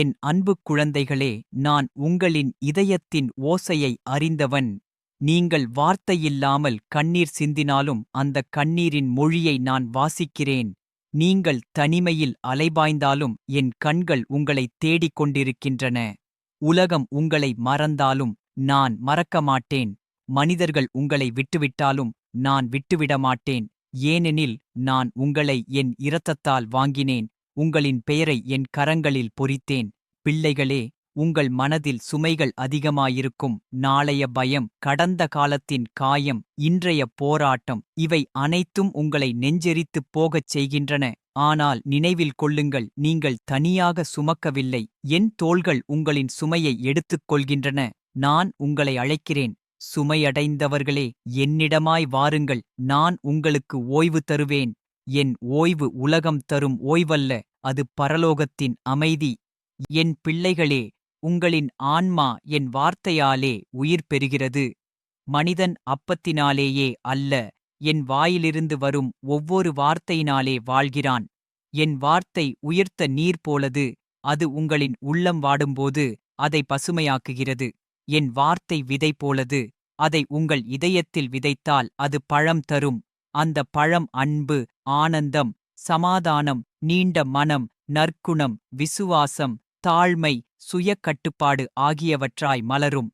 என் அன்புக் குழந்தைகளே நான் உங்களின் இதயத்தின் ஓசையை அறிந்தவன். நீங்கள் வார்த்தையில்லாமல் கண்ணீர் சிந்தினாலும் அந்த கண்ணீரின் மொழியை நான் வாசிக்கிறேன். நீங்கள் தனிமையில் அலைபாய்ந்தாலும் என் கண்கள் உங்களைத் தேடிக் கொண்டிருக்கின்றன. உலகம் உங்களை மறந்தாலும் நான் மறக்க மாட்டேன். மனிதர்கள் உங்களை விட்டுவிட்டாலும் நான் விட்டுவிட மாட்டேன் ஏனெனில் நான் உங்களை என் இரத்தத்தால் வாங்கினேன். உங்களின் பெயரை என் கரங்களில் பொறித்தேன். பிள்ளைகளே உங்கள் மனதில் சுமைகள் அதிகமாயிருக்கும். நாளைய பயம் கடந்த காலத்தின் காயம் இன்றைய போராட்டம் இவை அனைத்தும் உங்களை நெஞ்செரித்துப் போகச் செய்கின்றன. ஆனால் நினைவில் கொள்ளுங்கள் நீங்கள் தனியாக சுமக்கவில்லை. என் தோள்கள் உங்களின் சுமையை எடுத்துக் கொள்கின்றன. நான் உங்களை அழைக்கிறேன். சுமையடைந்தவர்களே என்னிடமாய் வாருங்கள். நான் உங்களுக்கு ஓய்வு தருவேன். என் ஓய்வு உலகம் தரும் ஓய்வல்ல. அது பரலோகத்தின் அமைதி. என் பிள்ளைகளே உங்களின் ஆன்மா என் வார்த்தையாலே உயிர் பெறுகிறது. மனிதன் அப்பத்தினாலேயே அல்ல என் வாயிலிருந்து வரும் ஒவ்வொரு வார்த்தையினாலே வாழ்கிறான். என் வார்த்தை உயிர்த்த நீர் போலது அது உங்களின் உள்ளம் வாடும்போது அதை பசுமையாக்குகிறது. என் வார்த்தை விதை போலது அதை உங்கள் இதயத்தில் விதைத்தால் அது பழம் தரும். அந்த பழம் அன்பு ஆனந்தம் சமாதானம் நீண்ட மனம் நற்குணம் விசுவாசம் தாழ்மை சுய கட்டுப்பாடு ஆகியவற்றாய் மலரும்.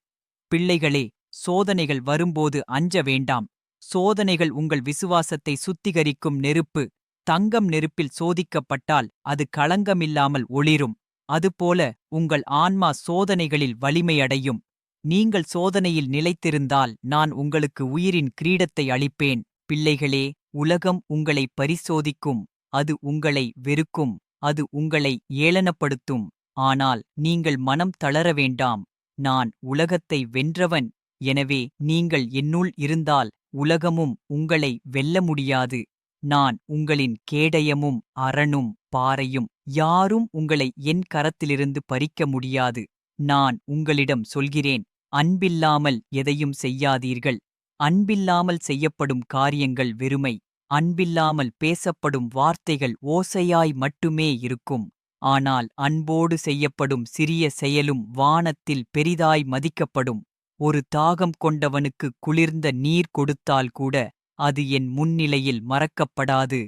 பிள்ளைகளே சோதனைகள் வரும்போது அஞ்ச வேண்டாம். சோதனைகள் உங்கள் விசுவாசத்தை சுத்திகரிக்கும் நெருப்பு. தங்கம் நெருப்பில் சோதிக்கப்பட்டால் அது களங்கமில்லாமல் ஒளிரும். அதுபோல உங்கள் ஆன்மா சோதனைகளில் வலிமையடையும். நீங்கள் சோதனையில் நிலைத்திருந்தால் நான் உங்களுக்கு உயிரின் கிரீடத்தை அளிப்பேன். பிள்ளைகளே உலகம் உங்களை பரிசோதிக்கும். அது உங்களை வெறுக்கும் அது உங்களை ஏளனப்படுத்தும். ஆனால் நீங்கள் மனம் தளர வேண்டாம். நான் உலகத்தை வென்றவன் எனவே நீங்கள் என்னுள் இருந்தால் உலகமும் உங்களை வெல்ல முடியாது. நான் உங்களின் கேடயமும் அரணும் பாறையும் யாரும் உங்களை என் கரத்திலிருந்து பறிக்க முடியாது. நான் உங்களிடம் சொல்கிறேன் அன்பில்லாமல் எதையும் செய்யாதீர்கள். அன்பில்லாமல் செய்யப்படும் காரியங்கள் வெறுமை. அன்பில்லாமல் பேசப்படும் வார்த்தைகள் ஓசையாய் மட்டுமே இருக்கும். ஆனால் அன்போடு செய்யப்படும் சிறிய செயலும் வானத்தில் பெரிதாய் மதிக்கப்படும். ஒரு தாகம் கொண்டவனுக்கு குளிர்ந்த நீர் கொடுத்தால் கூட அது என் முன்னிலையில் மறக்கப்படாது.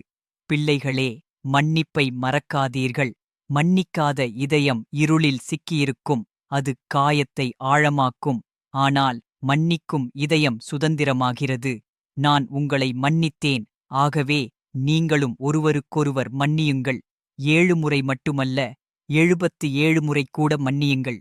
பிள்ளைகளே மன்னிப்பை மறக்காதீர்கள். மன்னிக்காத இதயம் இருளில் சிக்கியிருக்கும். அது காயத்தை ஆழமாக்கும். ஆனால் மன்னிக்கும் இதயம் சுதந்திரமாகிறது. நான் உங்களை மன்னித்தேன். ஆகவே நீங்களும் ஒருவருக்கொருவர் மன்னியுங்கள். ஏழு முறை மட்டுமல்ல எழுபத்து ஏழு முறை கூட மன்னியுங்கள்.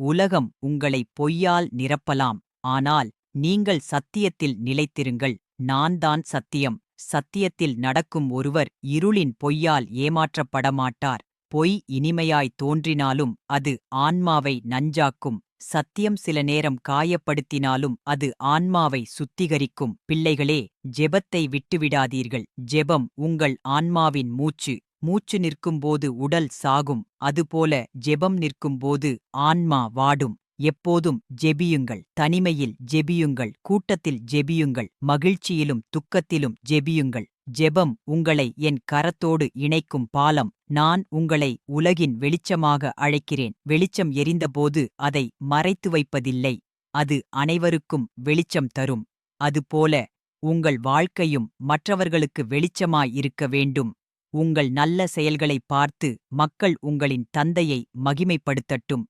உலகம் உங்களை பொய்யால் நிரப்பலாம். ஆனால் நீங்கள் சத்தியத்தில் நிலைத்திருங்கள். நான்தான் சத்தியம். சத்தியத்தில் நடக்கும் ஒருவர் இருளின் பொய்யால் ஏமாற்றப்படமாட்டார். பொய் இனிமையாய் தோன்றினாலும் அது ஆன்மாவை நஞ்சாக்கும். சத்தியம் சில நேரம் காயப்படுத்தினாலும் அது ஆன்மாவை சுத்திகரிக்கும். பிள்ளைகளே ஜெபத்தை விட்டுவிடாதீர்கள். ஜெபம் உங்கள் ஆன்மாவின் மூச்சு. மூச்சு நிற்கும்போது உடல் சாகும். அதுபோல ஜெபம் நிற்கும்போது ஆன்மா வாடும். எப்போதும் ஜெபியுங்கள். தனிமையில் ஜெபியுங்கள். கூட்டத்தில் ஜெபியுங்கள். மகிழ்ச்சியிலும் துக்கத்திலும் ஜெபியுங்கள். ஜெபம் உங்களை என் கரத்தோடு இணைக்கும் பாலம். நான் உங்களை உலகின் வெளிச்சமாக அழைக்கிறேன். வெளிச்சம் எரிந்தபோது அதை மறைத்து வைப்பதில்லை. அது அனைவருக்கும் வெளிச்சம் தரும். அதுபோல உங்கள் வாழ்க்கையும் மற்றவர்களுக்கு வெளிச்சமாயிருக்க வேண்டும். உங்கள் நல்ல செயல்களைப் பார்த்து மக்கள் உங்களின் தந்தையை மகிமைப்படுத்தட்டும்.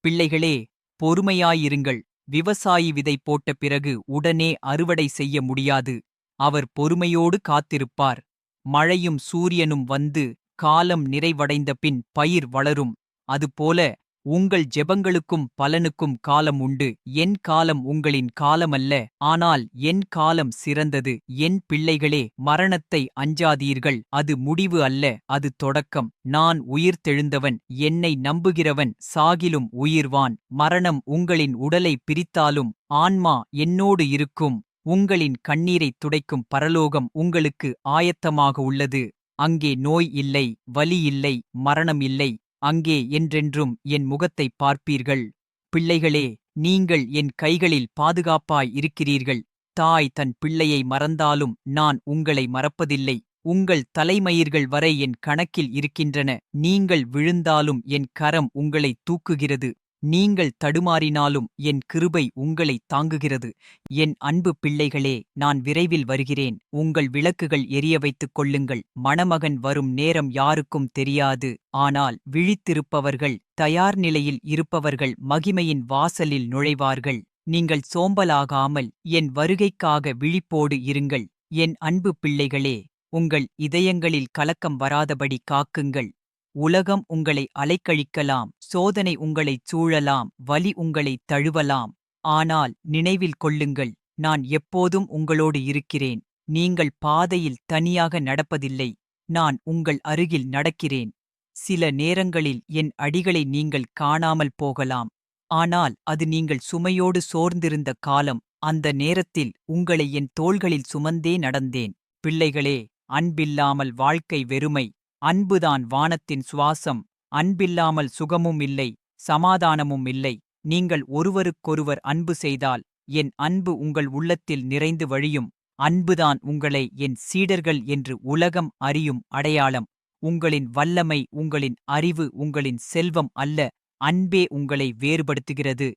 பிள்ளைகளே பொறுமையாயிருங்கள். விவசாயி விதை போட்ட பிறகு உடனே அறுவடை செய்ய முடியாது. அவர் பொறுமையோடு காத்திருப்பார். மழையும் சூரியனும் வந்து காலம் நிறைவடைந்த பின் பயிர் வளரும். அதுபோல உங்கள் ஜெபங்களுக்கும் பலனுக்கும் காலம் உண்டு. என் காலம் உங்களின் காலமல்ல ஆனால் என் காலம் சிறந்தது. என் பிள்ளைகளே மரணத்தை அஞ்சாதீர்கள். அது முடிவு அல்ல அது தொடக்கம். நான் உயிர் தெழுந்தவன் என்னை நம்புகிறவன் சாகிலும் உயிர்வான். மரணம் உங்களின் உடலை பிரித்தாலும் ஆன்மா என்னோடு இருக்கும். உங்களின் கண்ணீரைத் துடைக்கும் பரலோகம் உங்களுக்கு ஆயத்தமாக உள்ளது. அங்கே நோய் இல்லை வலி இல்லை மரணம் இல்லை. அங்கே என்றென்றும் என் முகத்தைப் பார்ப்பீர்கள். பிள்ளைகளே நீங்கள் என் கைகளில் பாதுகாப்பாய் இருக்கிறீர்கள். தாய் தன் பிள்ளையை மறந்தாலும் நான் உங்களை மறப்பதில்லை. உங்கள் தலைமயிர்கள் வரை என் கணக்கில் இருக்கின்றன. நீங்கள் விழுந்தாலும் என் கரம் உங்களை தூக்குகிறது. நீங்கள் தடுமாறினாலும் என் கிருபை உங்களை தாங்குகிறது. என் அன்பு பிள்ளைகளே நான் விரைவில் வருகிறேன். உங்கள் விளக்குகள் எரிய வைத்துக் கொள்ளுங்கள். மணமகன் வரும் நேரம் யாருக்கும் தெரியாது. ஆனால் விழித்திருப்பவர்கள் தயார் நிலையில் இருப்பவர்கள் மகிமையின் வாசலில் நுழைவார்கள். நீங்கள் சோம்பலாகாமல் என் வருகைக்காக விழிப்போடு இருங்கள். என் அன்பு பிள்ளைகளே உங்கள் இதயங்களில் கலக்கம் வராதபடி காக்குங்கள். உலகம் உங்களை அலைக்கழிக்கலாம் சோதனை உங்களைச் சூழலாம் வலி உங்களைத் தழுவலாம். ஆனால் நினைவில் கொள்ளுங்கள் நான் எப்போதும் உங்களோடு இருக்கிறேன். நீங்கள் பாதையில் தனியாக நடப்பதில்லை நான் உங்கள் அருகில் நடக்கிறேன். சில நேரங்களில் என் அடிகளை நீங்கள் காணாமல் போகலாம். ஆனால் அது நீங்கள் சுமையோடு சோர்ந்திருந்த காலம் அந்த நேரத்தில் உங்களை என் தோள்களில் சுமந்தே நடந்தேன். பிள்ளைகளே அன்பில்லாமல் வாழ்க்கை வெறுமை. அன்புதான் வானத்தின் சுவாசம். அன்பில்லாமல் சுகமும் இல்லை சமாதானமும் இல்லை. நீங்கள் ஒருவருக்கொருவர் அன்பு செய்தால் என் அன்பு உங்கள் உள்ளத்தில் நிறைந்து வழியும். அன்புதான் உங்களை என் சீடர்கள் என்று உலகம் அறியும் அடையாளம். உங்களின் வல்லமை உங்களின் அறிவு உங்களின் செல்வம் அல்ல அன்பே உங்களை வேறுபடுத்துகிறது.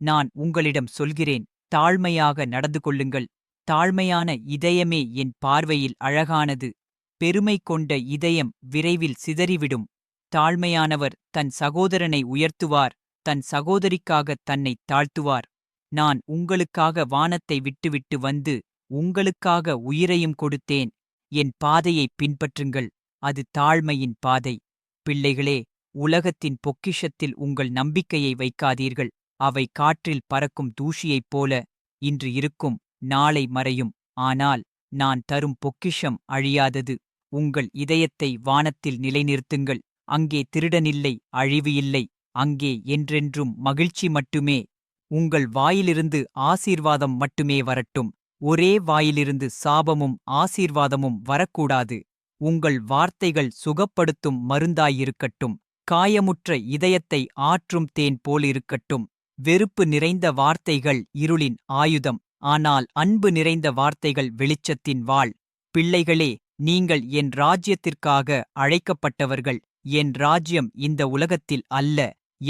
நான் உங்களிடம் சொல்கிறேன் தாழ்மையாக நடந்து கொள்ளுங்கள். தாழ்மையான இதயமே என் பார்வையில் அழகானது. பெருமை கொண்ட இதயம் விரைவில் சிதறிவிடும். தாழ்மையானவர் தன் சகோதரனை உயர்த்துவார் தன் சகோதரிக்காக தன்னைத் தாழ்த்துவார். நான் உங்களுக்காக வானத்தை விட்டுவிட்டு வந்து உங்களுக்காக உயிரையும் கொடுத்தேன். என் பாதையைப் பின்பற்றுங்கள் அது தாழ்மையின் பாதை. பிள்ளைகளே உலகத்தின் பொக்கிஷத்தில் உங்கள் நம்பிக்கையை வைக்காதீர்கள். அவை காற்றில் பறக்கும் தூஷியைப் போல இன்று இருக்கும் நாளை மறையும். ஆனால் நான் தரும் பொக்கிஷம் அழியாதது. உங்கள் இதயத்தை வானத்தில் நிலைநிறுத்துங்கள். அங்கே திருடனில்லை அழிவு இல்லை. அங்கே என்றென்றும் மகிழ்ச்சி மட்டுமே. உங்கள் வாயிலிருந்து ஆசீர்வாதம் மட்டுமே வரட்டும். ஒரே வாயிலிருந்து சாபமும் ஆசீர்வாதமும் வரக்கூடாது. உங்கள் வார்த்தைகள் சுகப்படுத்தும் மருந்தாயிருக்கட்டும். காயமுற்ற இதயத்தை ஆற்றும் தேன் போலிருக்கட்டும். வெறுப்பு நிறைந்த வார்த்தைகள் இருளின் ஆயுதம். ஆனால் அன்பு நிறைந்த வார்த்தைகள் வெளிச்சத்தின் வாள். பிள்ளைகளே நீங்கள் என் ராஜ்யத்திற்காக அழைக்கப்பட்டவர்கள். என் ராஜ்யம் இந்த உலகத்தில் அல்ல.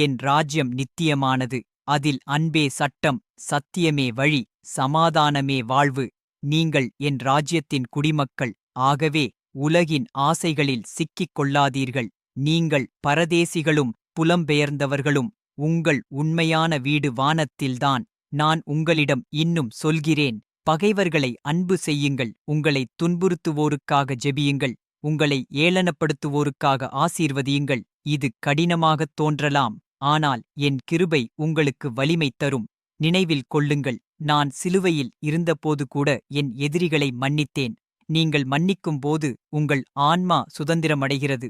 என் ராஜ்யம் நித்தியமானது. அதில் அன்பே சட்டம் சத்தியமே வழி சமாதானமே வாழ்வு. நீங்கள் என் ராஜ்யத்தின் குடிமக்கள். ஆகவே உலகின் ஆசைகளில் சிக்கிக் கொள்ளாதீர்கள். நீங்கள் பரதேசிகளும் புலம்பெயர்ந்தவர்களும் உங்கள் உண்மையான வீடு வானத்தில்தான். நான் உங்களிடம் இன்னும் சொல்கிறேன். பகைவர்களை அன்பு செய்யுங்கள். உங்களை துன்புறுத்துவோருக்காக ஜெபியுங்கள். உங்களை ஏளனப்படுத்துவோருக்காக ஆசீர்வதியுங்கள். இது கடினமாகத் தோன்றலாம். ஆனால் என் கிருபை உங்களுக்கு வலிமை தரும். நினைவில் கொள்ளுங்கள். நான் சிலுவையில் இருந்தபோது கூட என் எதிரிகளை மன்னித்தேன். நீங்கள் மன்னிக்கும்போது உங்கள் ஆன்மா சுதந்திரமடைகிறது.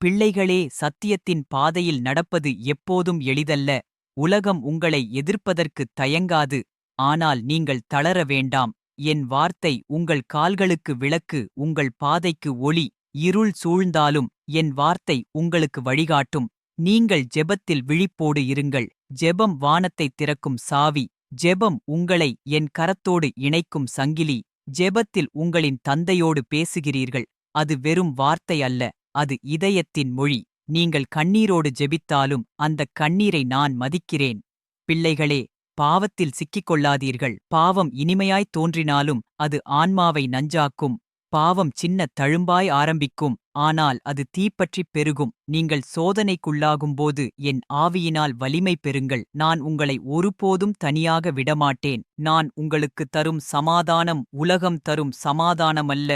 பிள்ளைகளே சத்தியத்தின் பாதையில் நடப்பது எப்போதும் எளிதல்ல. உலகம் உங்களை எதிர்ப்பதற்குத் தயங்காது. ஆனால் நீங்கள் தளர வேண்டாம். என் வார்த்தை உங்கள் கால்களுக்கு விளக்கு உங்கள் பாதைக்கு ஒளி இருள் சூழ்ந்தாலும் என் வார்த்தை உங்களுக்கு வழிகாட்டும். நீங்கள் ஜெபத்தில் விழிப்போடு இருங்கள். ஜெபம் வானத்தைத் திறக்கும் சாவி. ஜெபம் உங்களை என் கரத்தோடு இணைக்கும் சங்கிலி. ஜெபத்தில் உங்களின் தந்தையோடு பேசுகிறீர்கள். அது வெறும் வார்த்தை அல்ல அது இதயத்தின் மொழி. நீங்கள் கண்ணீரோடு ஜெபித்தாலும் அந்தக் கண்ணீரை நான் மதிக்கிறேன். பிள்ளைகளே பாவத்தில் சிக்கிக் கொள்ளாதீர்கள் பாவம் இனிமையாய் தோன்றினாலும் அது ஆன்மாவை நஞ்சாக்கும். பாவம் சின்ன தழும்பாய் ஆரம்பிக்கும். ஆனால் அது தீப்பற்றிப் பெருகும். நீங்கள் சோதனைக்குள்ளாகும்போது என் ஆவியினால் வலிமை பெறுங்கள். நான் உங்களை ஒருபோதும் தனியாக விடமாட்டேன். நான் உங்களுக்கு தரும் சமாதானம் உலகம் தரும் சமாதானமல்ல.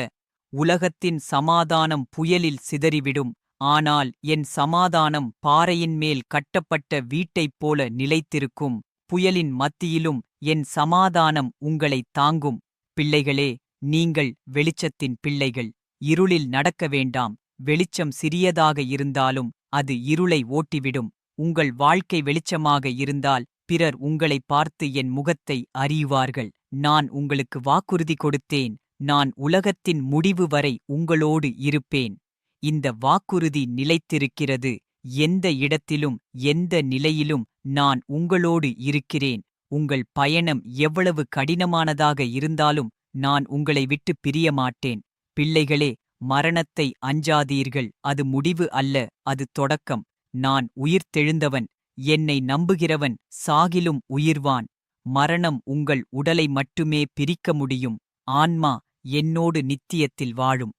உலகத்தின் சமாதானம் புயலில் சிதறிவிடும். ஆனால் என் சமாதானம் பாறையின் மேல் கட்டப்பட்ட வீட்டைப் போல நிலைத்திருக்கும். புயலின் மத்தியிலும் என் சமாதானம் உங்களைத் தாங்கும். பிள்ளைகளே நீங்கள் வெளிச்சத்தின் பிள்ளைகள். இருளில் நடக்க வேண்டாம். வெளிச்சம் சிறியதாக இருந்தாலும் அது இருளை ஓட்டிவிடும். உங்கள் வாழ்க்கை வெளிச்சமாக இருந்தால் பிறர் உங்களை பார்த்து என் முகத்தை அறியுவார்கள். நான் உங்களுக்கு வாக்குறுதி கொடுத்தேன். நான் உலகத்தின் முடிவு வரை உங்களோடு இருப்பேன். இந்த வாக்குறுதி நிலைத்திருக்கிறது. எந்த இடத்திலும் எந்த நிலையிலும் நான் உங்களோடு இருக்கிறேன். உங்கள் பயணம் எவ்வளவு கடினமானதாக இருந்தாலும் நான் உங்களை விட்டு பிரிய மாட்டேன் பிள்ளைகளே மரணத்தை அஞ்சாதீர்கள். அது முடிவு அல்ல அது தொடக்கம். நான் உயிர்த்தெழுந்தவன் என்னை நம்புகிறவன் சாகிலும் உயிர்வான். மரணம் உங்கள் உடலை மட்டுமே பிரிக்க முடியும். ஆன்மா என்னோடு நித்தியத்தில் வாழும்.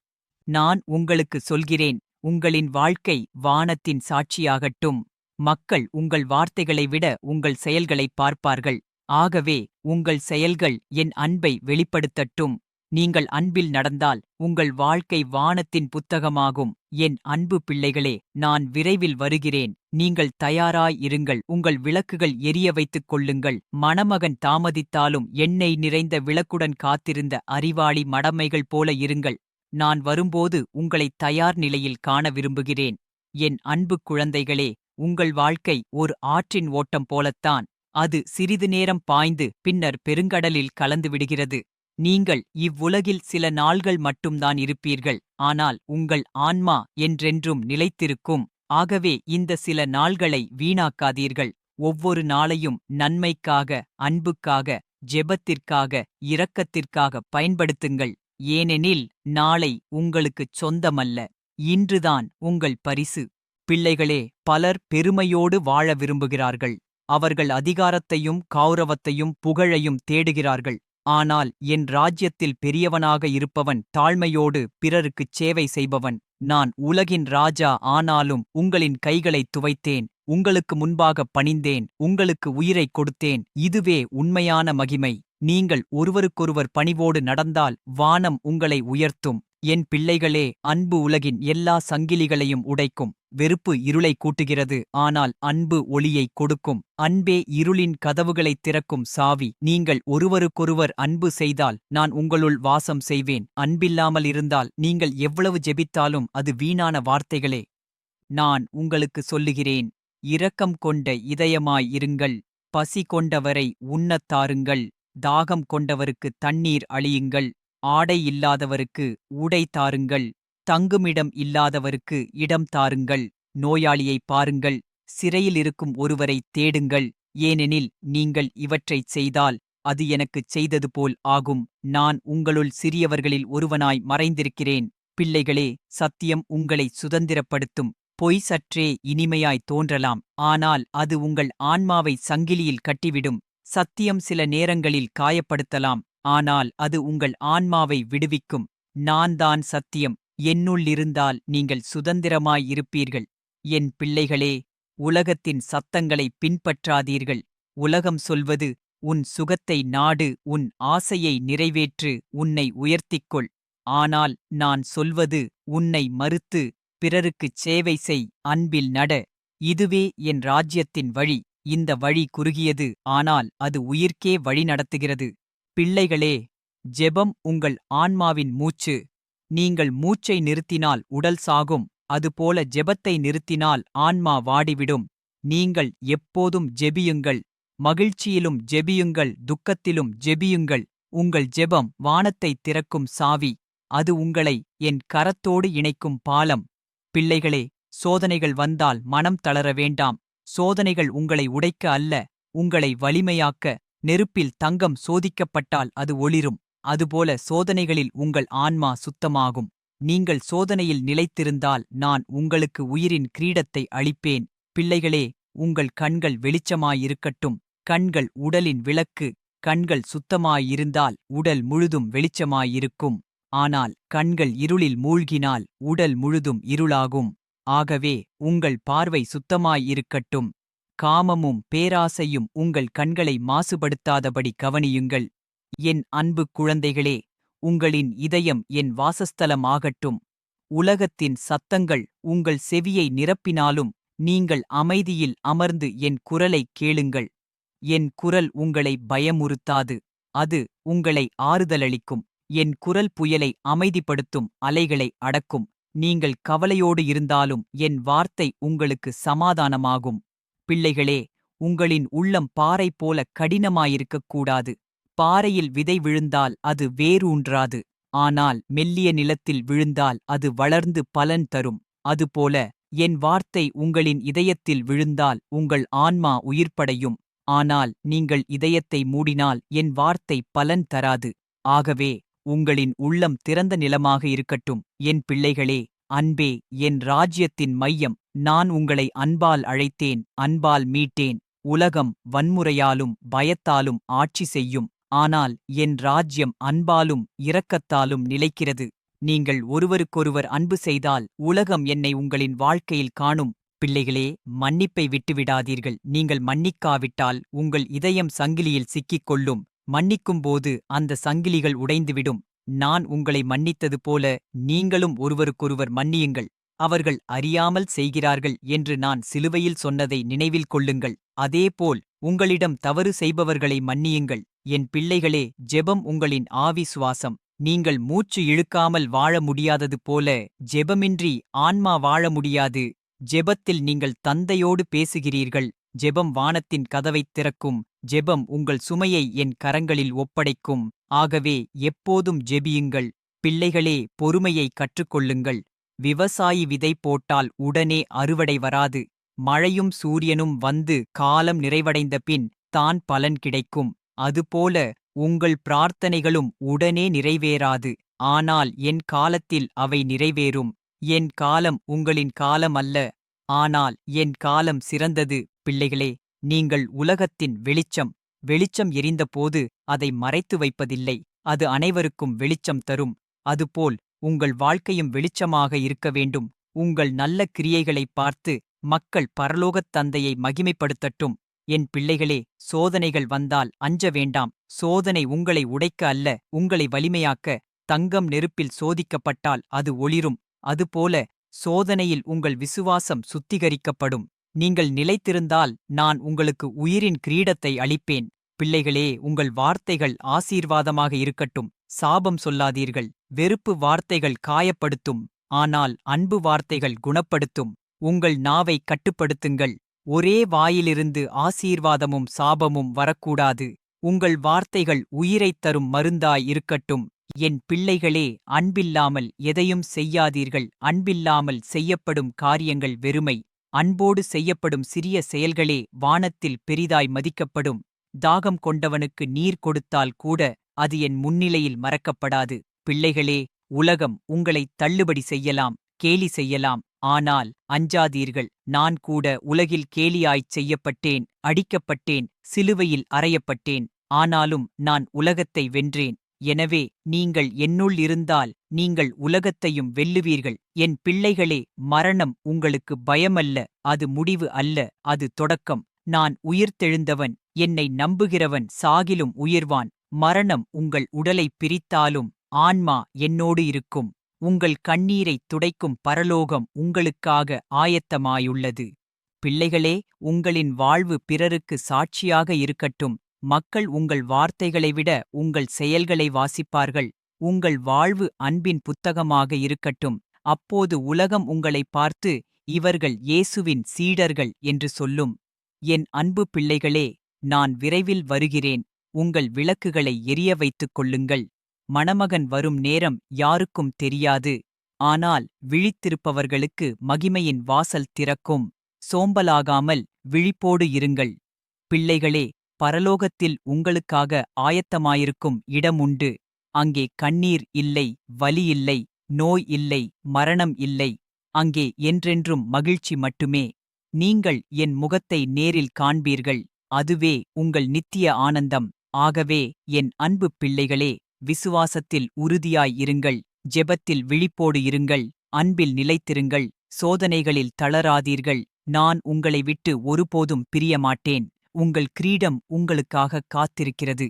நான் உங்களுக்கு சொல்கிறேன் உங்களின் வாழ்க்கை வானத்தின் சாட்சியாகட்டும். மக்கள் உங்கள் வார்த்தைகளை விட உங்கள் செயல்களைப் பார்ப்பார்கள். ஆகவே உங்கள் செயல்கள் என் அன்பை வெளிப்படுத்தட்டும். நீங்கள் அன்பில் நடந்தால் உங்கள் வாழ்க்கை வானத்தின் புத்தகமாகும். என் அன்பு பிள்ளைகளே நான் விரைவில் வருகிறேன். நீங்கள் தயாராய் இருங்கள். உங்கள் விளக்குகள் எரிய வைத்துக் கொள்ளுங்கள். மணமகன் தாமதித்தாலும் எண்ணெய் நிறைந்த விளக்குடன் காத்திருந்த அறிவாளி மடமைகள் போல இருங்கள். நான் வரும்போது உங்களை தயார் நிலையில் காண விரும்புகிறேன். என் அன்பு குழந்தைகளே உங்கள் வாழ்க்கை ஒரு ஆற்றின் ஓட்டம் போலத்தான். அது சிறிது நேரம் பாய்ந்து பின்னர் பெருங்கடலில் கலந்து விடுகிறது. நீங்கள் இவ்வுலகில் சில நாள்கள் மட்டும்தான் இருப்பீர்கள். ஆனால் உங்கள் ஆன்மா என்றென்றும் நிலைத்திருக்கும். ஆகவே இந்த சில நாள்களை வீணாக்காதீர்கள். ஒவ்வொரு நாளையும் நன்மைக்காக அன்புக்காக ஜெபத்திற்காக இரக்கத்திற்காக பயன்படுத்துங்கள். ஏனெனில் நாளை உங்களுக்குச் சொந்தமல்ல. இன்றுதான் உங்கள் பரிசு. பிள்ளைகளே பலர் பெருமையோடு வாழ விரும்புகிறார்கள். அவர்கள் அதிகாரத்தையும் கௌரவத்தையும் புகழையும் தேடுகிறார்கள். ஆனால் என் ராஜ்யத்தில் பெரியவனாக இருப்பவன் தாழ்மையோடு பிறருக்குச் சேவை செய்பவன். நான் உலகின் ராஜா ஆனாலும் உங்களின் கைகளைத் துவைத்தேன். உங்களுக்கு முன்பாக பணிந்தேன். உங்களுக்கு உயிரைக் கொடுத்தேன். இதுவே உண்மையான மகிமை. நீங்கள் ஒருவருக்கொருவர் பணிவோடு நடந்தால் வானம் உங்களை உயர்த்தும். என் பிள்ளைகளே அன்பு உலகின் எல்லா சங்கிலிகளையும் உடைக்கும். வெறுப்பு இருளை கூட்டுகிறது. ஆனால் அன்பு ஒளியைக் கொடுக்கும். அன்பே இருளின் கதவுகளைத் திறக்கும் சாவி. நீங்கள் ஒருவருக்கொருவர் அன்பு செய்தால் நான் உங்களுள் வாசம் செய்வேன். அன்பில்லாமல் இருந்தால் நீங்கள் எவ்வளவு ஜெபித்தாலும் அது வீணான வார்த்தைகளே. நான் உங்களுக்கு சொல்லுகிறேன். இரக்கம் கொண்ட இதயமாய் இருங்கள் பசி கொண்டவரை உண்ணத் தாருங்கள். தாகம் கொண்டவருக்கு தண்ணீர் அழியுங்கள். ஆடை இல்லாதவருக்கு உடை தாருங்கள். தங்குமிடம் இல்லாதவருக்கு இடம் தாருங்கள் நோயாளியைப் பாருங்கள் சிறையில் இருக்கும் ஒருவரைத் தேடுங்கள் ஏனெனில் நீங்கள் இவற்றைச் செய்தால் அது எனக்குச் செய்தது போல் ஆகும் நான் உங்களுள் சிறியவர்களில் ஒருவனாய் மறைந்திருக்கிறேன் பிள்ளைகளே சத்தியம் உங்களை சுதந்திரப்படுத்தும் பொய் சற்றே இனிமையாய் தோன்றலாம் ஆனால் அது உங்கள் ஆன்மாவை சங்கிலியில் கட்டிவிடும் சத்தியம் சில நேரங்களில் காயப்படுத்தலாம் ஆனால் அது உங்கள் ஆன்மாவை விடுவிக்கும் நான் தான் சத்தியம் என்னுள் இருந்தால் நீங்கள் சுதந்திரமாய் இருப்பீர்கள். என் பிள்ளைகளே உலகத்தின் சத்தங்களைப் பின்பற்றாதீர்கள். உலகம் சொல்வது உன் சுகத்தை நாடு உன் ஆசையை நிறைவேற்று உன்னை உயர்த்திக்கொள். ஆனால் நான் சொல்வது உன்னை மறுத்து பிறருக்குச் சேவை செய் அன்பில் நட. இதுவே என் ராஜ்யத்தின் வழி. இந்த வழி குறுகியது ஆனால் அது உயிர்க்கே வழி நடத்துகிறது. பிள்ளைகளே ஜெபம் உங்கள் ஆன்மாவின் மூச்சு. நீங்கள் மூச்சை நிறுத்தினால் உடல் சாகும் அதுபோல ஜெபத்தை நிறுத்தினால் ஆன்மா வாடிவிடும். நீங்கள் எப்போதும் ஜெபியுங்கள் மகிழ்ச்சியிலும் ஜெபியுங்கள் துக்கத்திலும் ஜெபியுங்கள். உங்கள் ஜெபம் வானத்தை திறக்கும் சாவி அது உங்களை என் கரத்தோடு இணைக்கும் பாலம். பிள்ளைகளே சோதனைகள் வந்தால் மனம் தளர வேண்டாம். சோதனைகள் உங்களை உடைக்க அல்ல உங்களை வலிமையாக்க நெருப்பில் தங்கம் சோதிக்கப்பட்டால் அது ஒளிரும். அதுபோல சோதனைகளில் உங்கள் ஆன்மா சுத்தமாகும். நீங்கள் சோதனையில் நிலைத்திருந்தால் நான் உங்களுக்கு உயிரின் கிரீடத்தை அளிப்பேன். பிள்ளைகளே உங்கள் கண்கள் வெளிச்சமாயிருக்கட்டும். கண்கள் உடலின் விளக்கு கண்கள் சுத்தமாயிருந்தால் உடல் முழுதும் வெளிச்சமாயிருக்கும். ஆனால் கண்கள் இருளில் மூழ்கினால் உடல் முழுதும் இருளாகும். ஆகவே உங்கள் பார்வை சுத்தமாயிருக்கட்டும். காமமும் பேராசையும் உங்கள் கண்களை மாசுபடுத்தாதபடி கவனியுங்கள். என் அன்பு குழந்தைகளே உங்களின் இதயம் என் வாசஸ்தலம் ஆகட்டும் உலகத்தின் சத்தங்கள் உங்கள் செவியை நிரப்பினாலும் நீங்கள் அமைதியில் அமர்ந்து என் குரலைக் கேளுங்கள். என் குரல் உங்களை பயமுறுத்தாது. அது உங்களை ஆறுதலளிக்கும். என் குரல் புயலை அமைதிப்படுத்தும் அலைகளை அடக்கும். நீங்கள் கவலையோடு இருந்தாலும் என் வார்த்தை உங்களுக்கு சமாதானமாகும். பிள்ளைகளே உங்களின் உள்ளம் பாறை போல கடினமாயிருக்கக் கூடாது. பாறையில் விதை விழுந்தால் அது வேரூன்றாது ஆனால் மெல்லிய நிலத்தில் விழுந்தால் அது வளர்ந்து பலன் தரும். அதுபோல என் வார்த்தை உங்களின் இதயத்தில் விழுந்தால் உங்கள் ஆன்மா உயிர்ப்படையும் ஆனால் நீங்கள் இதயத்தை மூடினால் என் வார்த்தை பலன் தராது. ஆகவே உங்களின் உள்ளம் திறந்த நிலமாக இருக்கட்டும். என் பிள்ளைகளே அன்பே என் ராஜ்யத்தின் மையம். நான் உங்களை அன்பால் அழைத்தேன் அன்பால் மீட்டேன். உலகம் வன்முறையாலும் பயத்தாலும் ஆட்சி செய்யும். ஆனால் என் ராஜ்யம் அன்பாலும் இரக்கத்தாலும் நிலைக்கிறது. நீங்கள் ஒருவருக்கொருவர் அன்பு செய்தால் உலகம் என்னை உங்களின் வாழ்க்கையில் காணும். பிள்ளைகளே மன்னிப்பை விட்டுவிடாதீர்கள். நீங்கள் மன்னிக்காவிட்டால் உங்கள் இதயம் சங்கிலியில் சிக்கிக்கொள்ளும். மன்னிக்கும்போது அந்த சங்கிலிகள் உடைந்துவிடும். நான் உங்களை மன்னித்தது போல நீங்களும் ஒருவருக்கொருவர் மன்னியுங்கள். அவர்கள் அறியாமல் செய்கிறார்கள் என்று நான் சிலுவையில் சொன்னதை நினைவில் கொள்ளுங்கள். அதேபோல் உங்களிடம் தவறு செய்பவர்களை மன்னியுங்கள். என் பிள்ளைகளே ஜெபம் உங்களின் ஆவி சுவாசம் நீங்கள் மூச்சு இழுக்காமல் வாழ முடியாதது போல ஜெபமின்றி ஆன்மா வாழ முடியாது. ஜெபத்தில் நீங்கள் தந்தையோடு பேசுகிறீர்கள். ஜெபம் வானத்தின் கதவைத் திறக்கும். ஜெபம் உங்கள் சுமையை என் கரங்களில் ஒப்படைக்கும். ஆகவே எப்போதும் ஜெபியுங்கள். பிள்ளைகளே பொறுமையை கற்றுக்கொள்ளுங்கள். விவசாயி விதை போட்டால் உடனே அறுவடை வராது. மழையும் சூரியனும் வந்து காலம் நிறைவடைந்த பின் தான் பலன் கிடைக்கும். அதுபோல உங்கள் பிரார்த்தனைகளும் உடனே நிறைவேறாது. ஆனால் என் காலத்தில் அவை நிறைவேறும். என் காலம் உங்களின் காலம் அல்ல. ஆனால் என் காலம் சிறந்தது. பிள்ளைகளே நீங்கள் உலகத்தின் வெளிச்சம். வெளிச்சம் எரிந்தபோது அதை மறைத்து வைப்பதில்லை. அது அனைவருக்கும் வெளிச்சம் தரும். அதுபோல் உங்கள் வாழ்க்கையும் வெளிச்சமாக இருக்க வேண்டும். உங்கள் நல்ல கிரியைகளைப் பார்த்து மக்கள் பரலோகத் தந்தையை மகிமைப்படுத்தட்டும். என் பிள்ளைகளே சோதனைகள் வந்தால் அஞ்ச வேண்டாம். சோதனை உங்களை உடைக்க அல்ல உங்களை வலிமையாக்க. தங்கம் நெருப்பில் சோதிக்கப்பட்டால் அது ஒளிரும். அதுபோல சோதனையில் உங்கள் விசுவாசம் சுத்திகரிக்கப்படும். நீங்கள் நிலைத்திருந்தால் நான் உங்களுக்கு உயிரின் கிரீடத்தை அளிப்பேன். பிள்ளைகளே உங்கள் வார்த்தைகள் ஆசீர்வாதமாக இருக்கட்டும். சாபம் சொல்லாதீர்கள். வெறுப்பு வார்த்தைகள் காயப்படுத்தும். ஆனால் அன்பு வார்த்தைகள் குணப்படுத்தும். உங்கள் நாவை கட்டுப்படுத்துங்கள். ஒரே வாயிலிருந்து ஆசீர்வாதமும் சாபமும் வரக்கூடாது. உங்கள் வார்த்தைகள் உயிரைத் தரும் மருந்தாய் இருக்கட்டும். என் பிள்ளைகளே அன்பில்லாமல் எதையும் செய்யாதீர்கள். அன்பில்லாமல் செய்யப்படும் காரியங்கள் வெறுமை. அன்போடு செய்யப்படும் சிறிய செயல்களே வானத்தில் பெரிதாய் மதிக்கப்படும். தாகம் கொண்டவனுக்கு நீர் கொடுத்தால் கூட அது என் முன்னிலையில் மறக்கப்படாது. பிள்ளைகளே உலகம் உங்களை தள்ளுபடி செய்யலாம் கேலி செய்யலாம். ஆனால் அஞ்சாதீர்கள் நான் கூட உலகில் கேலியாய்ச் செய்யப்பட்டேன் அடிக்கப்பட்டேன் சிலுவையில் அறையப்பட்டேன் ஆனாலும் நான் உலகத்தை வென்றேன். எனவே நீங்கள் என்னுள் இருந்தால் நீங்கள் உலகத்தையும் வெல்லுவீர்கள். என் பிள்ளைகளே மரணம் உங்களுக்கு பயமல்ல அது முடிவு அல்ல அது தொடக்கம். நான் உயிர்த்தெழுந்தவன் என்னை நம்புகிறவன் சாகிலும் உயிர்வான். மரணம் உங்கள் உடலைப் பிரித்தாலும் ஆன்மா என்னோடு இருக்கும். உங்கள் கண்ணீரைத் துடைக்கும் பரலோகம் உங்களுக்காக ஆயத்தமாயுள்ளது. பிள்ளைகளே உங்களின் வாழ்வு பிறருக்கு சாட்சியாக இருக்கட்டும். மக்கள் உங்கள் வார்த்தைகளை விட உங்கள் செயல்களை வாசிப்பார்கள். உங்கள் வாழ்வு அன்பின் புத்தகமாக இருக்கட்டும். அப்போது உலகம் உங்களை பார்த்து இவர்கள் இயேசுவின் சீடர்கள் என்று சொல்லும். என் அன்பு பிள்ளைகளே நான் விரைவில் வருகிறேன். உங்கள் விளக்குகளை எரிய வைத்துக் கொள்ளுங்கள். மணமகன் வரும் நேரம் யாருக்கும் தெரியாது. ஆனால் விழித்திருப்பவர்களுக்கு மகிமையின் வாசல் திறக்கும். சோம்பலாகாமல் விழிப்போடு இருங்கள். பிள்ளைகளே பரலோகத்தில் உங்களுக்காக ஆயத்தமாயிருக்கும் இடம் உண்டு. அங்கே கண்ணீர் இல்லை வலி இல்லை நோய் இல்லை மரணம் இல்லை. அங்கே என்றென்றும் மகிழ்ச்சி மட்டுமே. நீங்கள் என் முகத்தை நேரில் காண்பீர்கள். அதுவே உங்கள் நித்திய ஆனந்தம். ஆகவே என் அன்பு பிள்ளைகளே விசுவாசத்தில் உறுதியாய் இருங்கள் ஜெபத்தில் விழிப்போடு இருங்கள் அன்பில் நிலைத்திருங்கள் சோதனைகளில் தளராதீர்கள் நான் உங்களை விட்டு ஒருபோதும் பிரியமாட்டேன் உங்கள் கிரீடம் உங்களுக்காக காத்திருக்கிறது.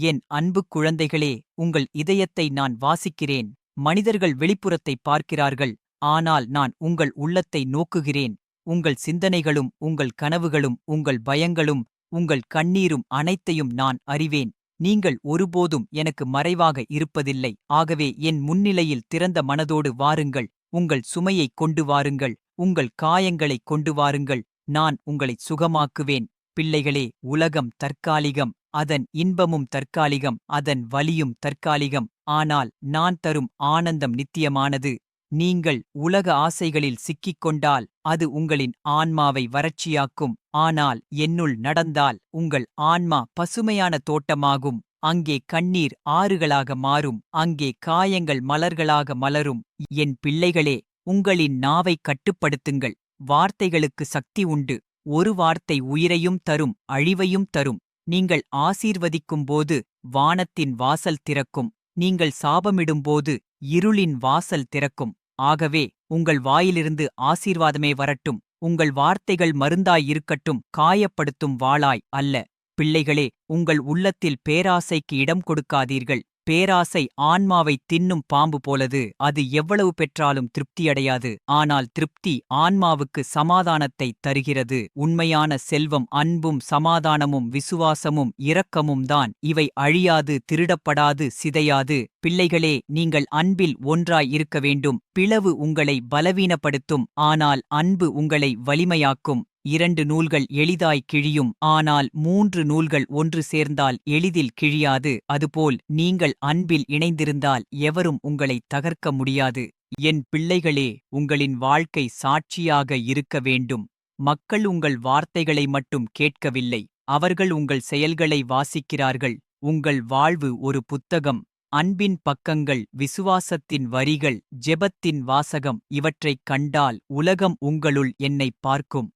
என் அன்பு குழந்தைகளே உங்கள் இதயத்தை நான் வாசிக்கிறேன் மனிதர்கள் வெளிப்புறத்தை பார்க்கிறார்கள் ஆனால் நான் உங்கள் உள்ளத்தை நோக்குகிறேன் உங்கள் சிந்தனைகளும் உங்கள் கனவுகளும் உங்கள் பயங்களும் உங்கள் கண்ணீரும் அனைத்தையும் நான் அறிவேன். நீங்கள் ஒருபோதும் எனக்கு மறைவாக இருப்பதில்லை. ஆகவே என் முன்னிலையில் திறந்த மனதோடு வாருங்கள். உங்கள் சுமையைக் கொண்டு வாருங்கள். உங்கள் காயங்களைக் கொண்டு வாருங்கள். நான் உங்களைச் சுகமாக்குவேன். பிள்ளைகளே உலகம் தற்காலிகம். அதன் இன்பமும் தற்காலிகம். அதன் வலியும் தற்காலிகம். ஆனால் நான் தரும் ஆனந்தம் நித்தியமானது. நீங்கள் உலக ஆசைகளில் சிக்கிக்கொண்டால் அது உங்களின் ஆன்மாவை வறட்சியாக்கும். ஆனால் என்னுள் நடந்தால் உங்கள் ஆன்மா பசுமையான தோட்டமாகும். அங்கே கண்ணீர் ஆறுகளாக மாறும். அங்கே காயங்கள் மலர்களாக மலரும். என் பிள்ளைகளே உங்களின் நாவைக் கட்டுப்படுத்துங்கள். வார்த்தைகளுக்கு சக்தி உண்டு. ஒரு வார்த்தை உயிரையும் தரும் அழிவையும் தரும். நீங்கள் ஆசீர்வதிக்கும்போது வானத்தின் வாசல் திறக்கும். நீங்கள் சாபமிடும்போது இருளின் வாசல் திறக்கும். ஆகவே உங்கள் வாயிலிருந்து ஆசீர்வாதமே வரட்டும். உங்கள் வார்த்தைகள் மருந்தாய் இருக்கட்டும் காயப்படுத்தும் வாளாய் அல்ல. பிள்ளைகளே உங்கள் உள்ளத்தில் பேராசைக்கு இடம் கொடுக்காதீர்கள். பேராசை ஆன்மாவை தின்னும் பாம்பு போலது அது எவ்வளவு பெற்றாலும் திருப்தியடையாது. ஆனால் திருப்தி ஆன்மாவுக்கு சமாதானத்தை தருகிறது. உண்மையான செல்வம் அன்பும் சமாதானமும் விசுவாசமும் இரக்கமும் தான். இவை அழியாது திருடப்படாது சிதையாது. பிள்ளைகளே நீங்கள் அன்பில் ஒன்றாய் இருக்க வேண்டும். பிளவு உங்களை பலவீனப்படுத்தும். ஆனால் அன்பு உங்களை வலிமையாக்கும். இரண்டு நூல்கள் எளிதாய் கிழியும் ஆனால் மூன்று நூல்கள் ஒன்று சேர்ந்தால் எளிதில் கிழியாது. அதுபோல் நீங்கள் அன்பில் இணைந்திருந்தால் எவரும் உங்களை தகர்க்க முடியாது. என் பிள்ளைகளே உங்களின் வாழ்க்கை சாட்சியாக இருக்க வேண்டும். மக்கள் உங்கள் வார்த்தைகளை மட்டும் கேட்கவில்லை. அவர்கள் உங்கள் செயல்களை வாசிக்கிறார்கள். உங்கள் வாழ்வு ஒரு புத்தகம். அன்பின் பக்கங்கள் விசுவாசத்தின் வரிகள் ஜெபத்தின் வாசகம் இவற்றைக் கண்டால் உலகம் உங்களுள் என்னைப் பார்க்கும்.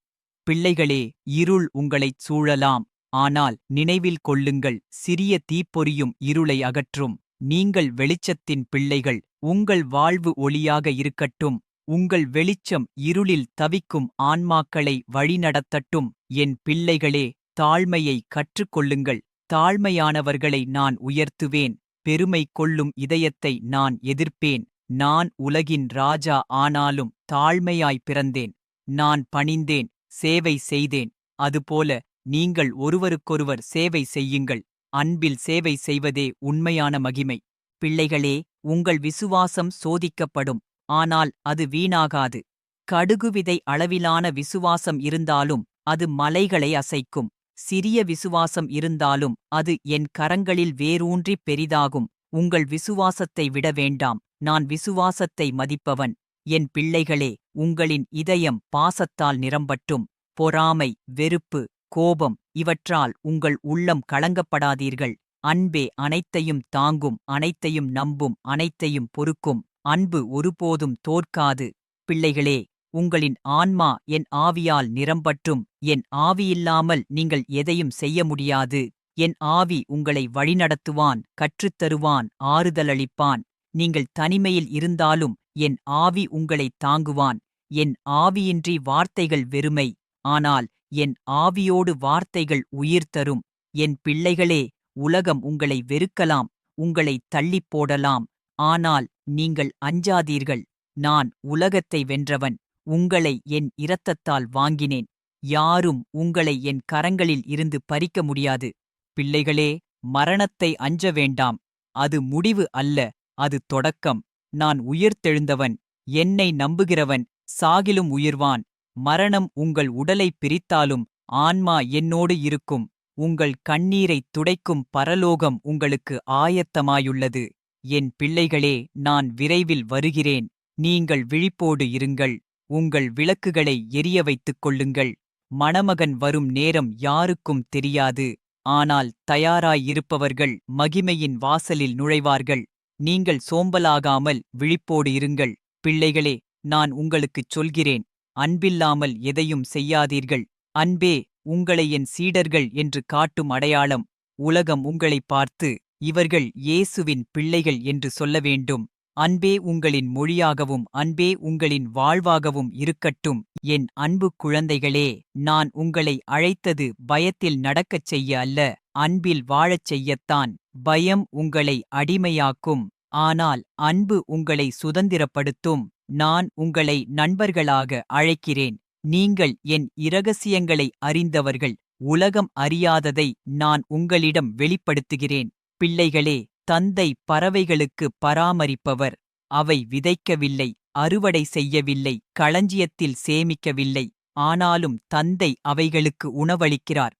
பிள்ளைகளே இருள் உங்களைச் சூழலாம். ஆனால் நினைவில் கொள்ளுங்கள் சிறிய தீப்பொறியும் இருளை அகற்றும். நீங்கள் வெளிச்சத்தின் பிள்ளைகள் உங்கள் வாழ்வு ஒளியாக இருக்கட்டும். உங்கள் வெளிச்சம் இருளில் தவிக்கும் ஆன்மாக்களை வழிநடத்தட்டும். என் பிள்ளைகளே தாழ்மையை கற்றுக்கொள்ளுங்கள். தாழ்மையானவர்களை நான் உயர்த்துவேன். பெருமை கொள்ளும் இதயத்தை நான் எதிர்ப்பேன். நான் உலகின் ராஜா ஆனாலும் தாழ்மையாய் பிறந்தேன். நான் பணிந்தேன். சேவை செய்தேன். அதுபோல நீங்கள் ஒருவருக்கொருவர் சேவை செய்யுங்கள். அன்பில் சேவை செய்வதே உண்மையான மகிமை. பிள்ளைகளே உங்கள் விசுவாசம் சோதிக்கப்படும். ஆனால் அது வீணாகாது. கடுகுவிதை அளவிலான விசுவாசம் இருந்தாலும் அது மலைகளை அசைக்கும். சிறிய விசுவாசம் இருந்தாலும் அது என் கரங்களில் வேரூன்றிப் பெரிதாகும். உங்கள் விசுவாசத்தை விட வேண்டாம். நான் விசுவாசத்தை மதிப்பவன். என் பிள்ளைகளே உங்களின் இதயம் பாசத்தால் நிரம்பட்டும். பொறாமை வெறுப்பு கோபம் இவற்றால் உங்கள் உள்ளம் களங்கப்படாதீர்கள் அன்பே அனைத்தையும் தாங்கும் அனைத்தையும் நம்பும் அனைத்தையும் பொறுக்கும். அன்பு ஒருபோதும் தோற்காது. பிள்ளைகளே உங்களின் ஆன்மா என் ஆவியால் நிரம்பட்டும். என் ஆவியில்லாமல் நீங்கள் எதையும் செய்ய முடியாது. என் ஆவி உங்களை வழிநடத்துவான் கற்றுத்தருவான் ஆறுதலளிப்பான். நீங்கள் தனிமையில் இருந்தாலும் என் ஆவி உங்களை தாங்குவான். என் ஆவியின்றி வார்த்தைகள் வெறுமை. ஆனால் என் ஆவியோடு வார்த்தைகள் உயிர் தரும். என் பிள்ளைகளே உலகம் உங்களை வெறுக்கலாம். உங்களை தள்ளிப் போடலாம். ஆனால் நீங்கள் அஞ்சாதீர்கள். நான் உலகத்தை வென்றவன். உங்களை என் இரத்தத்தால் வாங்கினேன். யாரும் உங்களை என் கரங்களில் இருந்து பறிக்க முடியாது. பிள்ளைகளே மரணத்தை அஞ்ச வேண்டாம். அது முடிவு அல்ல. அது தொடக்கம். நான் உயிர்த்தெழுந்தவன் என்னை நம்புகிறவன் சாகிலும் உயிர்வான். மரணம் உங்கள் உடலை பிரித்தாலும் ஆன்மா என்னோடு இருக்கும். உங்கள் கண்ணீரைத் துடைக்கும் பரலோகம் உங்களுக்கு ஆயத்தமாயுள்ளது. என் பிள்ளைகளே நான் விரைவில் வருகிறேன். நீங்கள் விழிப்போடு இருங்கள். உங்கள் விளக்குகளை எரிய வைத்துக் கொள்ளுங்கள். மணமகன் வரும் நேரம் யாருக்கும் தெரியாது. ஆனால் தயாராயிருப்பவர்கள் மகிமையின் வாசலில் நுழைவார்கள். நீங்கள் சோம்பலாகாமல் விழிப்போடு இருங்கள். பிள்ளைகளே நான் உங்களுக்குச் சொல்கிறேன் அன்பில்லாமல் எதையும் செய்யாதீர்கள். அன்பே உங்களை என் சீடர்கள் என்று காட்டும் அடையாளம் உலகம் உங்களைப் பார்த்து இவர்கள் இயேசுவின் பிள்ளைகள் என்று சொல்ல வேண்டும். அன்பே உங்களின் மொழியாகவும் அன்பே உங்களின் வாழ்வாகவும் இருக்கட்டும். என் அன்பு குழந்தைகளே நான் உங்களை அழைத்தது பயத்தில் நடக்கச் செய்ய அல்ல அன்பில் வாழச் செய்யத்தான். பயம் உங்களை அடிமையாக்கும் ஆனால் அன்பு உங்களை சுதந்திரப்படுத்தும். நான் உங்களை நண்பர்களாக அழைக்கிறேன். நீங்கள் என் இரகசியங்களை அறிந்தவர்கள். உலகம் அறியாததை நான் உங்களிடம் வெளிப்படுத்துகிறேன். பிள்ளைகளே தந்தை பறவைகளுக்கு பராமரிப்பவர். அவை விதைக்கவில்லை. அறுவடை செய்யவில்லை களஞ்சியத்தில் சேமிக்கவில்லை ஆனாலும் தந்தை அவைகளுக்கு உணவளிக்கிறார்.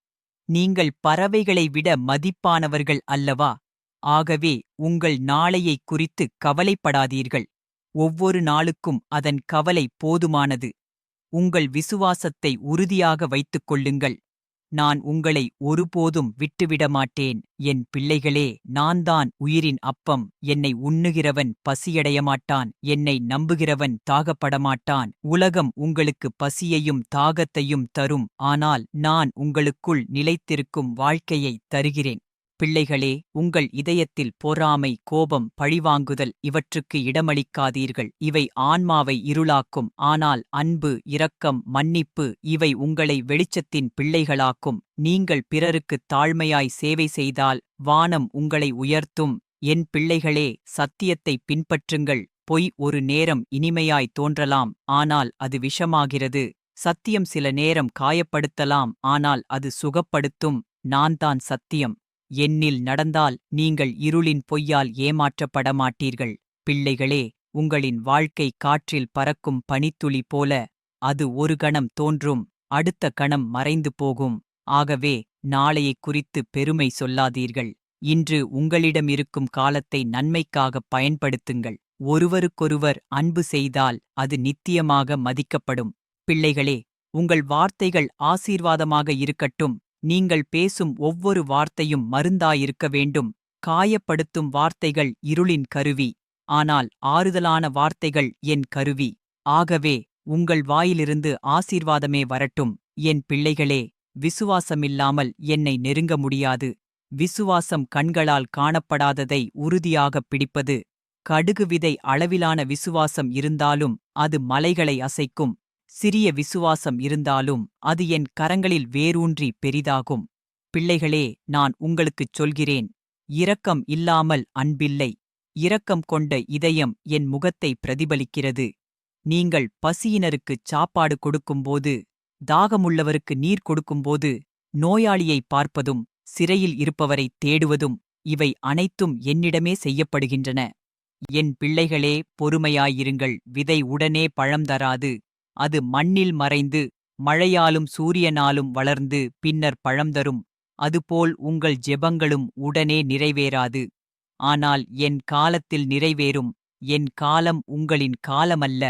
நீங்கள் பறவைகளை விட மதிப்பானவர்கள் அல்லவா? ஆகவே உங்கள் நாளையைக் குறித்து கவலைப்படாதீர்கள். ஒவ்வொரு நாளுக்கும் அதன் கவலை போதுமானது. உங்கள் விசுவாசத்தை உறுதியாக வைத்துக் கொள்ளுங்கள். நான் உங்களை ஒருபோதும் விட்டுவிட மாட்டேன் என் பிள்ளைகளே நான்தான் உயிரின் அப்பம். என்னை உண்ணுகிறவன் பசியடைய மாட்டான் என்னை நம்புகிறவன் தாகப்படமாட்டான். உலகம் உங்களுக்கு பசியையும் தாகத்தையும் தரும். ஆனால் நான் உங்களுக்குள் நிலைத்திருக்கும் வாழ்க்கையை தருகிறேன். பிள்ளைகளே உங்கள் இதயத்தில் பொறாமை கோபம் பழிவாங்குதல் இவற்றுக்கு இடமளிக்காதீர்கள். இவை ஆன்மாவை இருளாக்கும். ஆனால் அன்பு இரக்கம் மன்னிப்பு இவை உங்களை வெளிச்சத்தின் பிள்ளைகளாக்கும். நீங்கள் பிறருக்குத் தாழ்மையாய் சேவை செய்தால் வானம் உங்களை உயர்த்தும். என் பிள்ளைகளே சத்தியத்தை பின்பற்றுங்கள். பொய் ஒரு நேரம் இனிமையாய் தோன்றலாம். ஆனால் அது விஷமாகிறது. சத்தியம் சில நேரம் காயப்படுத்தலாம். ஆனால் அது சுகப்படுத்தும். நான்தான் சத்தியம். என்னில் நடந்தால் நீங்கள் இருளின் பொய்யால் ஏமாற்றப்பட மாட்டீர்கள் பிள்ளைகளே உங்களின் வாழ்க்கை காற்றில் பறக்கும் பனித்துளி போல அது ஒரு கணம் தோன்றும் அடுத்த கணம் மறைந்து போகும். ஆகவே நாளையைக் குறித்து பெருமை சொல்லாதீர்கள். இன்று உங்களிடம் இருக்கும் காலத்தை நன்மைக்காகப் பயன்படுத்துங்கள். ஒருவருக்கொருவர் அன்பு செய்தால் அது நித்தியமாக மதிக்கப்படும். பிள்ளைகளே உங்கள் வார்த்தைகள் ஆசீர்வாதமாக இருக்கட்டும். நீங்கள் பேசும் ஒவ்வொரு வார்த்தையும் மருந்தாயிருக்க வேண்டும். காயப்படுத்தும் வார்த்தைகள் இருளின் கருவி. ஆனால் ஆறுதலான வார்த்தைகள் என் கருவி. ஆகவே உங்கள் வாயிலிருந்து ஆசீர்வாதமே வரட்டும். என் பிள்ளைகளே விசுவாசமில்லாமல் என்னை நெருங்க முடியாது. விசுவாசம் கண்களால் காணப்படாததை உறுதியாகப் பிடிப்பது. கடுகு விதை அளவிலான விசுவாசம் இருந்தாலும் அது மலைகளை அசைக்கும். சிறிய விசுவாசம் இருந்தாலும் அது என் கரங்களில் வேரூன்றி பெரிதாகும். பிள்ளைகளே நான் உங்களுக்குச் சொல்கிறேன். இரக்கம் இல்லாமல் அன்பில்லை. இரக்கம் கொண்ட இதயம் என் முகத்தை பிரதிபலிக்கிறது. நீங்கள் பசியினருக்குச் சாப்பாடு கொடுக்கும்போது தாகமுள்ளவருக்கு நீர் கொடுக்கும்போது நோயாளியை பார்ப்பதும் சிறையில் இருப்பவரை தேடுவதும் இவை அனைத்தும் என்னிடமே செய்யப்படுகின்றன. என் பிள்ளைகளே பொறுமையாயிருங்கள். விதை உடனே பழம் தராது. அது மண்ணில் மறைந்து மழையாலும் சூரியனாலும் வளர்ந்து பின்னர் பழம் தரும். அதுபோல் உங்கள் ஜெபங்களும் உடனே நிறைவேறாது. ஆனால் என் காலத்தில் நிறைவேறும். என் காலம் உங்களின் காலமல்ல.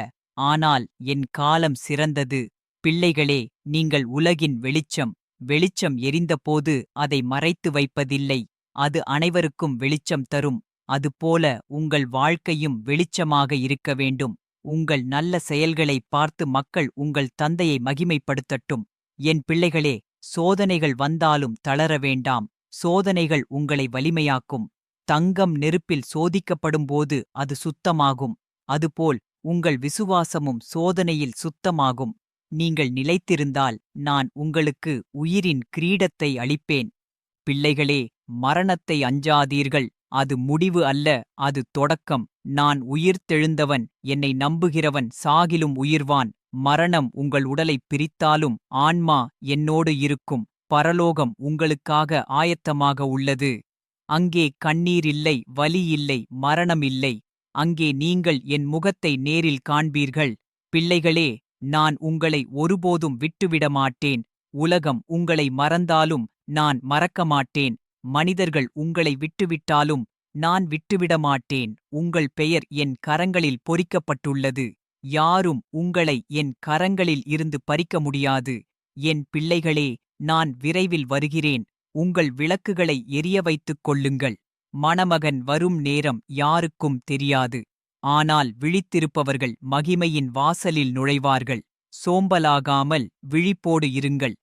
ஆனால் என் காலம் சிறந்தது. பிள்ளைகளே நீங்கள் உலகின் வெளிச்சம். வெளிச்சம் எரிந்தபோது அதை மறைத்து வைப்பதில்லை. அது அனைவருக்கும் வெளிச்சம் தரும். அதுபோல உங்கள் வாழ்க்கையும் வெளிச்சமாக இருக்க வேண்டும். உங்கள் நல்ல செயல்களை பார்த்து மக்கள் உங்கள் தந்தையை மகிமைப்படுத்தட்டும். என் பிள்ளைகளே சோதனைகள் வந்தாலும் தளர வேண்டாம். சோதனைகள் உங்களை வலிமையாக்கும். தங்கம் நெருப்பில் சோதிக்கப்படும்போது அது சுத்தமாகும். அதுபோல் உங்கள் விசுவாசமும் சோதனையில் சுத்தமாகும். நீங்கள் நிலைத்திருந்தால் நான் உங்களுக்கு உயிரின் கிரீடத்தை அளிப்பேன். பிள்ளைகளே மரணத்தை அஞ்சாதீர்கள். அது முடிவு அல்ல அது தொடக்கம். நான் உயிர்த்தெழுந்தவன் என்னை நம்புகிறவன் சாகிலும் உயிர்வான். மரணம் உங்கள் உடலைப் பிரித்தாலும் ஆன்மா என்னோடு இருக்கும். பரலோகம் உங்களுக்காக ஆயத்தமாக உள்ளது. அங்கே கண்ணீர் இல்லை வலி இல்லை மரணம் இல்லை. அங்கே நீங்கள் என் முகத்தை நேரில் காண்பீர்கள். பிள்ளைகளே நான் உங்களை ஒருபோதும் விட்டுவிட மாட்டேன் உலகம் உங்களை மறந்தாலும் நான் மறக்க மாட்டேன் மனிதர்கள் உங்களை விட்டுவிட்டாலும் நான் விட்டுவிட மாட்டேன் உங்கள் பெயர் என் கரங்களில் பொறிக்கப்பட்டுள்ளது. யாரும் உங்களை என் கரங்களில் இருந்து பறிக்க முடியாது. என் பிள்ளைகளே நான் விரைவில் வருகிறேன். உங்கள் விளக்குகளை எரிய வைத்துக் கொள்ளுங்கள். மணமகன் வரும் நேரம் யாருக்கும் தெரியாது. ஆனால் விழித்திருப்பவர்கள் மகிமையின் வாசலில் நுழைவார்கள். சோம்பலாகாமல் விழிப்போடு இருங்கள்.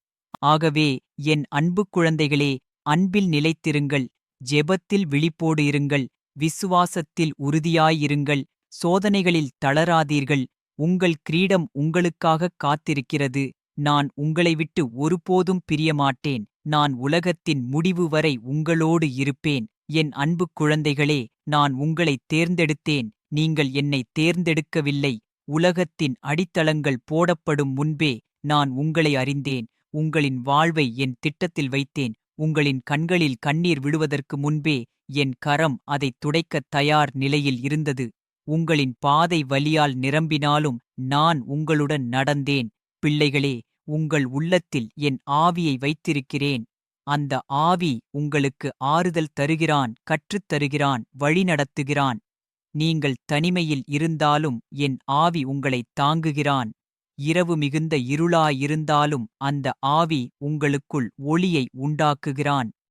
ஆகவே என் அன்பு குழந்தைகளே அன்பில் நிலைத்திருங்கள். ஜெபத்தில் விழிப்போடு இருங்கள். விசுவாசத்தில் உறுதியாயிருங்கள். சோதனைகளில் தளராதீர்கள். உங்கள் கிரீடம் உங்களுக்காகக் காத்திருக்கிறது. நான் உங்களை விட்டு ஒருபோதும் பிரியமாட்டேன். நான் உலகத்தின் முடிவு வரை உங்களோடு இருப்பேன். என் அன்பு குழந்தைகளே நான் உங்களை தேர்ந்தெடுத்தேன். நீங்கள் என்னை தேர்ந்தெடுக்கவில்லை. உலகத்தின் அடித்தளங்கள் போடப்படும் முன்பே நான் உங்களை அறிந்தேன். உங்களின் வாழ்வை என் திட்டத்தில் வைத்தேன். உங்களின் கண்களில் கண்ணீர் விழுவதற்கு முன்பே என் கரம் அதைத் துடைக்கத் தயார் நிலையில் இருந்தது. உங்களின் பாதை வலியால் நிரம்பினாலும் நான் உங்களுடன் நடந்தேன். பிள்ளைகளே உங்கள் உள்ளத்தில் என் ஆவியை வைத்திருக்கிறேன். அந்த ஆவி உங்களுக்கு ஆறுதல் தருகிறான் கற்றுத் தருகிறான் வழிநடத்துகிறான் நீங்கள் தனிமையில் இருந்தாலும் என் ஆவி உங்களைத் தாங்குகிறான். இரவு மிகுந்த இருளாயிருந்தாலும் அந்த ஆவி உங்களுக்குள் ஒளியை உண்டாக்குகிறான்.